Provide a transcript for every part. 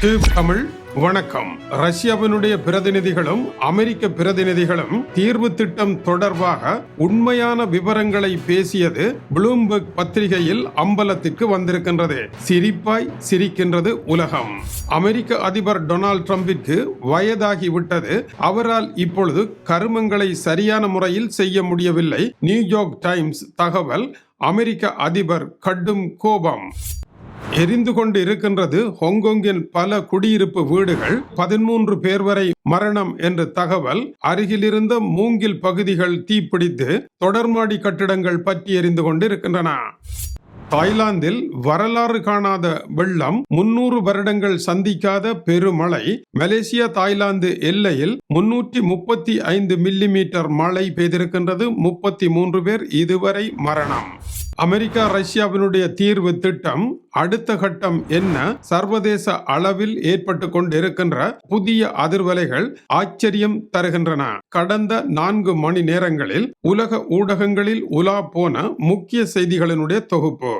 தீவ் தமிழ் வணக்கம். ரஷ்யாவினுடைய பிரதிநிதிகளும் அமெரிக்க பிரதிநிதிகளும் தீர்வு திட்டம் தொடர்பாக உண்மையான விவரங்களை பேசியது ப்ளூம்பர்க் பத்திரிகையில் அம்பலத்திற்கு வந்திருக்கின்றது. சிரிப்பாய் சிரிக்கின்றது உலகம். அமெரிக்க அதிபர் டொனால்ட் ட்ரம்பிற்கு வயதாகிவிட்டது. அவரால் இப்பொழுது கருமங்களை சரியான முறையில் செய்ய முடியவில்லை. நியூயார்க் டைம்ஸ் தகவல் அமெரிக்க அதிபர் கடும் கோபம். எரிந்து கொண்டு இருக்கின்றது ஹொங்கொங்கின் பல குடியிருப்பு வீடுகள் பதிமூன்று பேர் வரை மரணம் என்ற தகவல். அருகிலிருந்த மூங்கில் பகுதிகள் தீப்பிடித்து தொடர்மாடி கட்டிடங்கள் பற்றி எரிந்து கொண்டு இருக்கின்றன தாய்லாந்தில் வரலாறு காணாத வெள்ளம் முன்னூறு வருடங்கள் சந்திக்காத பெருமழை மலேசியா தாய்லாந்து எல்லையில் முன்னூற்றி முப்பத்தி ஐந்து மில்லிமீட்டர் மழை பெய்திருக்கின்றது. முப்பத்தி மூன்று பேர் இதுவரை மரணம். அமெரிக்கா ரஷ்யாவினுடைய தீர்வு திட்டம் அடுத்த கட்டம் என்ன? சர்வதேச அளவில் ஏற்பட்டு கொண்டிருக்கின்ற புதிய அதிர்வலைகள் ஆச்சரியம் தருகின்றன. கடந்த நான்கு மணி நேரங்களில் உலக ஊடகங்களில் உலா போன முக்கிய செய்திகளினுடைய தொகுப்பு.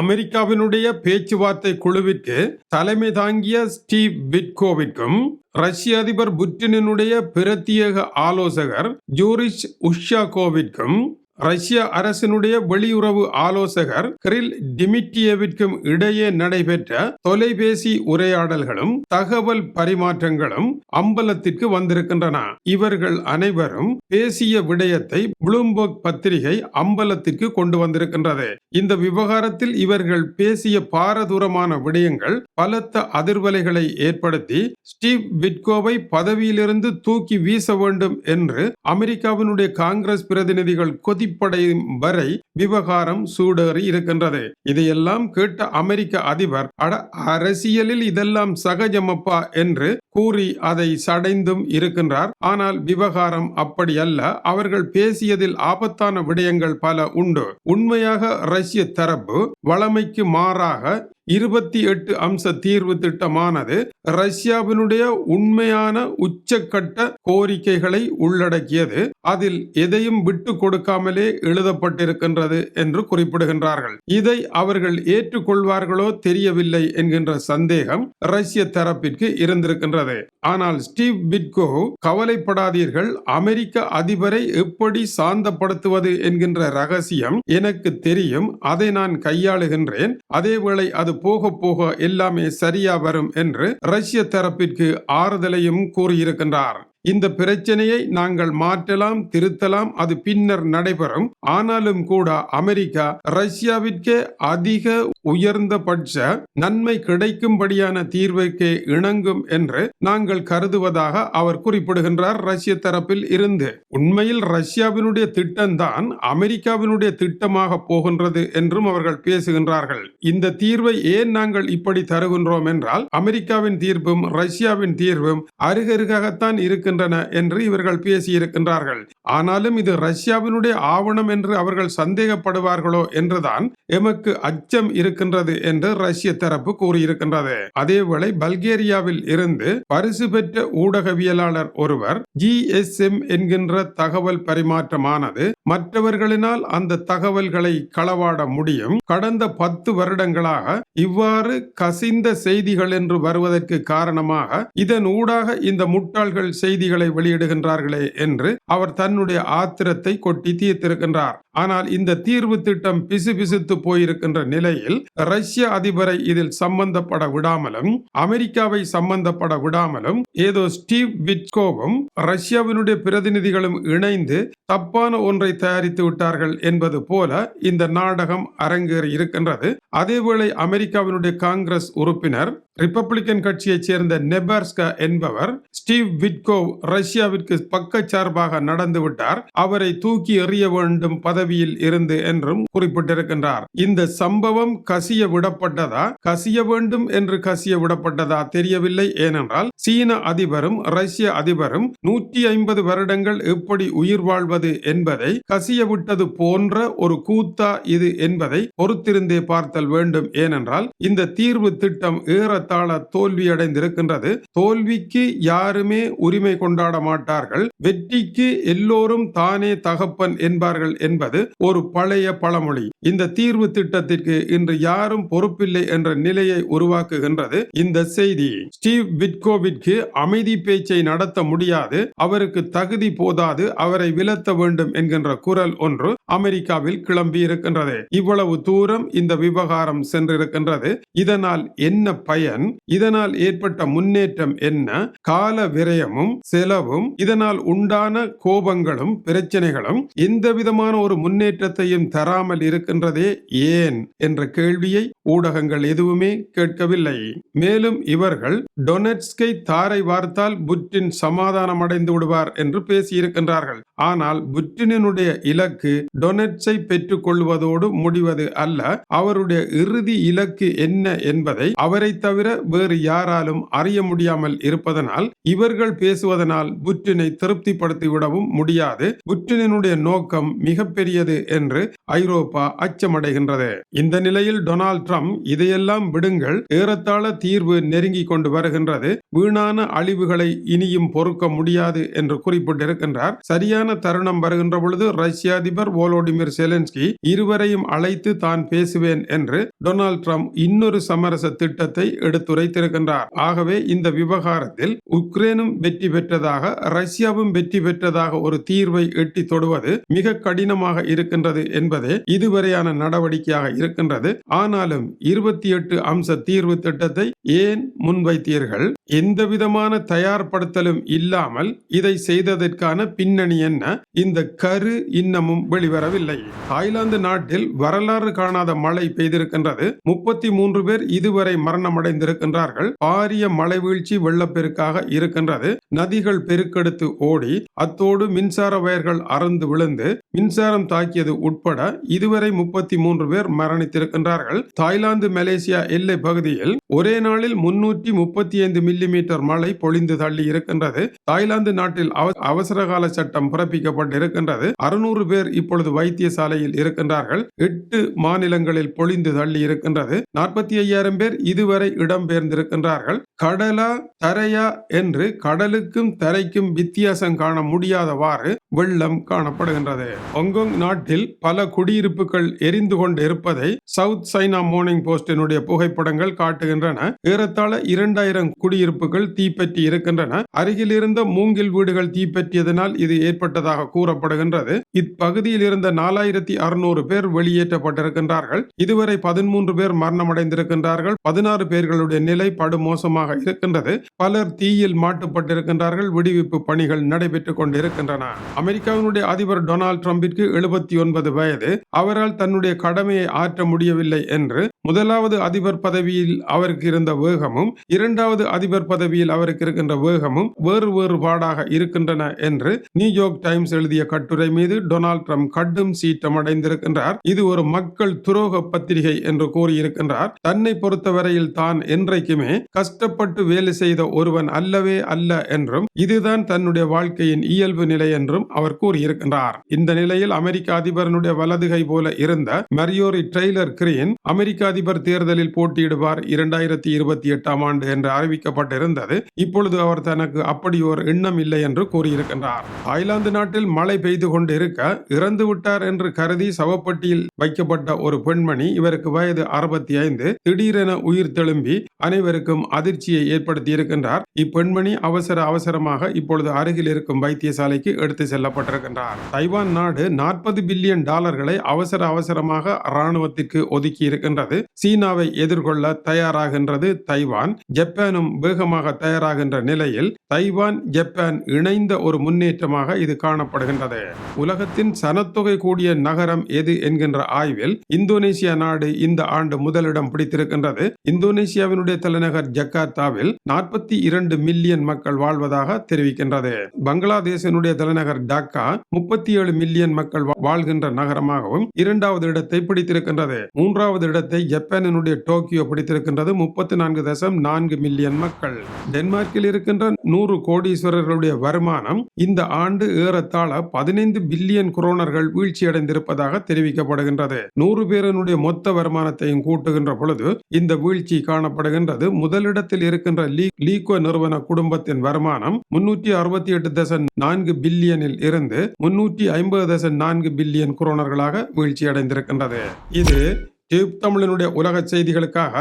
அமெரிக்காவினுடைய பேச்சுவார்த்தை குழுவிற்கு தலைமை தாங்கிய ஸ்டீவ் விட்கோவிற்கும் ரஷ்ய அதிபர் புட்டினுடைய பிரத்யேக ஆலோசகர் ஜூரிஷ் உஷாகோவிற்கும் ரஷ்ய அரசினுடைய வெளியுறவு ஆலோசகர் கிரில் டிமிட்டியவிற்கும் இடையே நடைபெற்ற தொலைபேசி உரையாடல்களும் தகவல் பரிமாற்றங்களும் அம்பலத்திற்கு வந்திருக்கின்றன. இவர்கள் அனைவரும் பேசிய விடயத்தை ப்ளூம்பர்க் பத்திரிகை அம்பலத்திற்கு கொண்டு வந்திருக்கின்றது. இந்த விவகாரத்தில் இவர்கள் பேசிய பாரதூரமான விடயங்கள் பலத்த அதிர்வலைகளை ஏற்படுத்தி ஸ்டீவ் விட்கோவை பதவியிலிருந்து தூக்கி வீச வேண்டும் என்று அமெரிக்காவினுடைய காங்கிரஸ் பிரதிநிதிகள் கொதிப்படையும் வரை விவகாரம் சூடேறி இருக்கின்றது. இதையெல்லாம் கேட்ட அமெரிக்க அதிபர் அட அரசியலில் இதெல்லாம் சகஜமப்பா? என்று கூறி அதை சடைந்தும் இருக்கின்றார். ஆனால் விவகாரம் அப்படி அல்ல அவர்கள் பேசியதில் ஆபத்தான விடயங்கள் பல உண்டு. உண்மையாக ரஷ்ய தரப்பு வளமைக்கு மாறாக இருபத்தி எட்டு அம்ச தீர்வு திட்டமானது ரஷ்யாவினுடைய உண்மையான உச்சக்கட்ட கோரிக்கைகளை உள்ளடக்கியது. அதில் எதையும் விட்டு கொடுக்காமலே எழுதப்பட்டிருக்கின்றது என்று குறிப்பிடுகின்றார்கள். இதை அவர்கள் ஏற்றுக்கொள்வார்களோ தெரியவில்லை என்கின்ற சந்தேகம் ரஷ்ய தரப்பிற்கு இருந்திருக்கின்றது. ஆனால் ஸ்டீவ் பிட்கோ கவலைப்படாதீர்கள் அமெரிக்க அதிபரை எப்படி சாந்தப்படுத்துவது என்கின்ற ரகசியம் எனக்கு தெரியும் அதை நான் கையாளுகின்றேன். அதேவேளை அது போக போக எல்லாமே சரியா வரும் என்று ரஷ்ய தரப்பிற்கு ஆறுதலையும் கூறியிருக்கின்றார். இந்த பிரச்சனையை நாங்கள் மாற்றலாம் திருத்தலாம் அது பின்னர் நடைபெறும். ஆனாலும் கூட அமெரிக்கா ரஷ்யாவிற்கே அதிக உயர்ந்த பட்ச நன்மை கிடைக்கும்படியான தீர்வுக்கே இணங்கும் என்று நாங்கள் கருதுவதாக அவர் குறிப்பிடுகின்றார் ரஷ்ய தரப்பில் இருந்து. உண்மையில் ரஷ்யாவினுடைய திட்டம்தான் அமெரிக்காவினுடைய திட்டமாக போகின்றது என்றும் அவர்கள் பேசுகின்றார்கள். இந்த தீர்வை ஏன் நாங்கள் இப்படி தருகின்றோம் என்றால் அமெரிக்காவின் தீர்ப்பும் ரஷ்யாவின் தீர்வும் அருகருகாகத்தான் இருக்கின்றன என்று இவர்கள் பேசியிருக்கின்றார்கள். ஆனாலும் இது ரஷ்யாவினுடைய ஆவணம் என்று அவர்கள் சந்தேகப்படுவார்களோ என்றுதான் எமக்கு அச்சம் இருக்கின்றது என்று ரஷ்ய தரப்பு கூறியிருக்கின்றது. அதேவேளை பல்கேரியாவில் இருந்து பரிசு பெற்ற ஊடகவியலாளர் ஒருவர் ஜிஎஸ்எம் என்கின்ற தகவல் பரிமாற்றமானது மற்றவர்களினால் அந்த தகவல்களை களவாட முடியும். கடந்த பத்து வருடங்களாக இவ்வாறு கசிந்த செய்திகள் என்று வருவதற்கு காரணமாக இதன் ஊடாக இந்த முட்டாள்கள் செய்திகளை வெளியிடுகின்றார்களே என்று அவர் தன்னுடைய ஆத்திரத்தை கொட்டி தீர்த்திருக்கின்றார். ஆனால் இந்த தீர்வு திட்டம் பிசுபிசுத்து போயிருக்கின்ற நிலையில் ரஷ்ய அதிபரை இதில் சம்பந்தப்பட விடாமலும் அமெரிக்காவை சம்பந்தப்பட விடாமலும் ஏதோ ஸ்டீவ் விட்கோவும் ரஷ்யாவினுடைய பிரதிநிதிகளும் இணைந்து தப்பான ஒன்றை தயாரித்து விட்டார்கள் என்பது போல இந்த நாடகம் அரங்கேறி இருக்கின்றது. அதேவேளை அமெரிக்காவினுடைய காங்கிரஸ் உறுப்பினர் ரிப்பப்ளிக்கன் கட்சியைச் சேர்ந்த நெபர்ஸ்கா என்பவர் ஸ்டீவ் விட்கோவ் ரஷ்யாவிற்கு பக்கச்சார்பாக நடந்துவிட்டார் அவரை தூக்கி எறிய வேண்டும் பதவியில் இருந்து என்றும் குறிப்பிட்டிருக்கின்றார். இந்த சம்பவம் கசிய விடப்பட்டதா? கசிய வேண்டும் என்று கசிய விடப்பட்டதா தெரியவில்லை. ஏனென்றால் சீன அதிபரும் ரஷ்ய அதிபரும் நூற்றி ஐம்பது வருடங்கள் எப்படி உயிர் வாழ்வது என்பதை கசிய விட்டது போன்ற ஒரு கூத்தா இது என்பதை பொறுத்திருந்தே பார்த்தல் வேண்டும். ஏனென்றால் இந்த தீர்வு திட்டம் ஏறத்தாழ தோல்வியடைந்திருக்கின்றது. தோல்விக்கு யாருமே உரிமை கொண்டாட மாட்டார்கள். வெற்றிக்கு எல்லோரும் தானே தகப்பன் என்பார்கள் என்பது ஒரு பழைய பழமொழி. இந்த தீர்வு திட்டத்திற்கு இன்று யாரும் பொறுப்பில்லை என்ற நிலையை உருவாக்குகின்றது இந்த செய்தி. ஸ்டீவ் விட்கோவிற்கு அமைதி பேச்சை நடத்த முடியாது. அவருக்கு தகுதி போதாது. அவரை விலத்த வேண்டும் என்கின்ற குரல் ஒன்று அமெரிக்காவில் கிளம்பி இருக்கின்றது இவ்வளவு தூரம் இந்த விவகாரம் சென்றிருக்கின்றது. இதனால் என்ன பயன்? இதனால் ஏற்பட்ட முன்னேற்றம் என்ன? கால விரயமும் செலவும் இதனால் உண்டான கோபங்களும் பிரச்சனைகளும் எந்த விதமான ஒரு முன்னேற்றத்தையும் தராமல் இருக்கின்றதே ஏன்? என்ற கேள்வியை ஊடகங்கள் எதுவுமே கேட்கவில்லை. மேலும் இவர்கள் டொனட்ஸ்கை தாரை வார்த்தால் புட்டின் சமாதானம் அடைந்து விடுவார் என்று பேசியிருக்கின்றார்கள். ஆனால் புட்டினுடைய இலக்கு டொனட்ஸை பெற்றுக் கொள்வதோடு முடிவது அல்ல அவருடைய இறுதி இலக்கு என்ன என்பதை அவரை தவிர வேறு யாராலும் அறிய முடியாமல் இருப்பதனால் இவர்கள் பேசுவதனால் புட்டினை திருப்திப்படுத்தி விடவும் முடியாது. புட்டினுடைய நோக்கம் மிகப்பெரியது என்று ஐரோப்பா அச்சமடைகின்றது. இந்த நிலையில் டொனால்ட் ட்ரம்ப் இதையெல்லாம் விடுங்கள். ஏறத்தாழ தீர்வு நெருங்கி கொண்டு வருகின்றது. வீணான அழிவுகளை இனியும் பொறுக்க முடியாது என்று குறிப்பிட்டிருக்கின்றார். சரியான தருணம் வருகின்ற பொழுது ரஷ்ய அதிபர் ஓலோடிமிர் செலன்ஸ்கி இருவரையும் அழைத்து தான் பேசுவேன் என்று டொனால்ட் ட்ரம்ப் இன்னொரு சமரச திட்டத்தை எடுத்துரைத்திருக்கின்றார். ஆகவே இந்த விவகாரத்தில் உக்ரைனும் வெற்றி பெற்றதாக ரஷ்யாவும் வெற்றி பெற்றதாக ஒரு தீர்வை எட்டி தொடுவது மிக கடினமாக இருக்கின்றது என்பதே இதுவரையான நடவடிக்கையாக இருக்கின்றது. ஆனாலும் இருபத்தி எட்டு அம்ச தீர்வு திட்டத்தை ஏன் முன்வைத்தீர்கள்? எந்த விதமான தயார்படுத்தலும் இல்லாமல் இதை செய்ததற்கான பின்னணி என்ன? இந்த கரு இன்னமும் வெளிவரவில்லை. தாய்லாந்து நாட்டில் வரலாறு காணாத மழை பெய்திருக்கின்றது. முப்பத்தி மூன்று பேர் இதுவரை மரணமடைந்திருக்கின்றார்கள். பாரிய மழை வீழ்ச்சி வெள்ளப்பெருக்காக இருக்கின்றது. நதிகள் பெருக்கெடுத்து ஓடி அத்தோடு மின்சார வயர்கள் அறந்து விழுந்து மின்சாரம் தாக்கியது உட்பட இதுவரை முப்பத்தி மூன்று பேர் மரணித்திருக்கின்றார்கள். தாய்லாந்து மலேசியா எல்லை பகுதியில் ஒரே நாளில் முன்னூற்றி முப்பத்தி ஐந்து மில்லிமீட்டர் மழை பொழிந்து தள்ளி இருக்கின்றது. தாய்லாந்து நாட்டில் அவசரகால சட்டம் பிறப்பிக்கப்பட்டிருக்கின்றது. அறுநூறு பேர் இப்பொழுது வைத்தியசாலையில் இருக்கின்றார்கள். எட்டு மாநிலங்களில் பொழிந்து தள்ளி இருக்கின்றது. நாற்பத்தி ஐயாயிரம் பேர் இதுவரை இடம்பெயர்ந்திருக்கின்றார்கள். கடலா தரையா என்று கடலுக்கும் தரைக்கும் வித்தியாசம் காண முடியாதவாறு வெள்ளம் காணப்படுகின்றது. ஹொங்கொங் நாட்டில் பல குடியிருப்புகள் எரிந்து கொண்டு இருப்பதை சவுத் சைனா மார்னிங் போஸ்டினுடைய புகைப்படங்கள் காட்டுகின்றன. ஏறத்தாழ இரண்டாயிரம் குடியிருப்புகள் தீப்பற்றி இருக்கின்றன. அருகில் இருந்த மூங்கில் வீடுகள் தீப்பற்றியதனால் இது ஏற்பட்டதாக கூறப்படுகின்றது. இப்பகுதியில் இருந்த நாலாயிரத்தி அறுநூறு பேர் வெளியேற்றப்பட்டிருக்கின்றார்கள். இதுவரை பதிமூன்று பேர் மரணமடைந்திருக்கின்றார்கள். பதினாறு பேர்களுடைய நிலை படுமோசமாக இருக்கின்றது. பலர் தீயில் மாட்டுப்பட்டிருக்கின்றார்கள். விடுவிப்பு பணிகள் நடைபெற்றுக் கொண்டிருக்கின்றன. அமெரிக்காவினுடைய அதிபர் டொனால்ட் ட்ரம்பிற்கு எழுபத்தி ஒன்பது வயது. அவரால் தன்னுடைய கடமையை ஆற்ற முடியவில்லை என்று முதலாவது அதிபர் பதவியில் அவருக்கு இருந்த வேகமும் இரண்டாவது அதிபர் பதவியில் அவருக்கு இருக்கின்ற வேகமும் வேறு வேறுபாடாக இருக்கின்றன என்று நியூயார்க் டைம்ஸ் எழுதிய கட்டுரை மீது டொனால்ட் ட்ரம்ப் கடும் சீற்றம் அடைந்திருக்கின்றார். இது ஒரு மக்கள் துரோக பத்திரிகை என்று கூறியிருக்கின்றார். தன்னை பொறுத்தவரையில் தான் என்றைக்குமே கஷ்டப்பட்டு வேலை செய்த ஒருவன் அல்லவே அல்ல என்றும் இதுதான் தன்னுடைய வாழ்க்கையின் இயல்பு நிலை என்றும் அவர் கூறியிருக்கின்றார். இந்த நிலையில் அமெரிக்க அதிபரனுடைய வலதுகை போல இருந்த மரியோரி ட்ரெய்லர் கிரீன் அமெரிக்க அதிபர் தேர்தலில் போட்டியிடுவார் இரண்டாயிரத்தி இருபத்தி எட்டாம் ஆண்டு என்று அறிவிக்கப்பட்டிருந்தது. இப்பொழுது அவர் தனக்கு அப்படி ஒரு எண்ணம் இல்லை என்று கூறியிருக்கின்றார். ஐலாந்து நாட்டில் மழை பெய்து கொண்டு இருக்க இறந்து விட்டார் என்று கருதி சவப்பட்டியில் வைக்கப்பட்ட ஒரு பெண்மணி இவருக்கு வயது அறுபத்தி ஐந்து திடீரென உயிர் தெழும்பி அனைவருக்கும் அதிர்ச்சியை ஏற்படுத்தி இருக்கின்றார் இப்பெண்மணி அவசர அவசரமாக இப்பொழுது அருகில் இருக்கும் வைத்தியசாலைக்கு எடுத்து செல்லப்பட்டிருக்கின்றார். தைவான் நாடு நாற்பது பில்லியன் டாலர்களை அவசர அவசரமாக இராணுவத்திற்கு ஒதுக்கி இருக்கின்றது சீனாவை எதிர்கொள்ள தயாராகின்றது தைவான். ஜப்பானும் வேகமாக தயாராகின்ற நிலையில் தைவான் ஜப்பான் இணைந்த ஒரு முன்னேற்றமாக இது காணப்படுகின்றது. உலகத்தின் சனத்தொகை கூடிய நகரம் எது என்கின்ற ஆய்வில் இந்தோனேசியா நாடு இந்த ஆண்டு முதலிடம் பிடித்திருக்கின்றது. இந்தோனேசியாவினுடைய தலைநகர் ஜக்கார்த்தாவில் நாற்பத்தி இரண்டு மில்லியன் மக்கள் வாழ்வதாக தெரிவிக்கின்றது. பங்களாதேசனுடைய தலைநகர் டாக்கா முப்பத்தி ஏழு மில்லியன் மக்கள் வாழ்கின்ற நகரமாகவும் இரண்டாவது இடத்தை பிடித்திருக்கின்றது. மூன்றாவது இடத்தை ஜப்பானினுடைய டோக்கியோ பிடித்திருக்கின்றது முப்பத்தி நான்கு தசம் நான்கு மில்லியன் மக்கள். டென்மார்க்கில் இருக்கின்ற நூறு கோடீஸ்வரர்களுடைய வருமானம் இந்த ஆண்டு ஏறத்தாழ பதினைந்து பில்லியன் குரோனர்கள் வீழ்ச்சியடைந்திருப்பதாக தெரிவிக்கப்படுகின்றது. நூறு பேரனுடைய மொத்த வருமானத்தையும் கூட்டுகின்ற பொழுது இந்த வீழ்ச்சி காணப்படுகின்றது. முதலிடத்தில் இருக்கின்ற லீகோ நிறுவன குடும்பத்தின் வருமானம் முன்னூற்றி அறுபத்தி எட்டு தசம் நான்கு பில்லியனில் இருந்து முன்னூற்றி ஐம்பது தசம் நான்கு பில்லியன் குரோனர்களாக வீழ்ச்சியடைந்திருக்கின்றது இது டியூப் தமிழனுடைய உலக செய்திகளுக்காக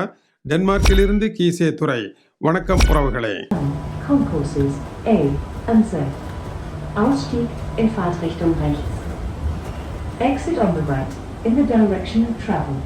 டென்மார்க்கிலிருந்து கீசே துறை வணக்கம் உறவுகளே Concourses A und Z. Ausstieg in Fahrtrichtung rechts. Exit on the right in the direction of travel.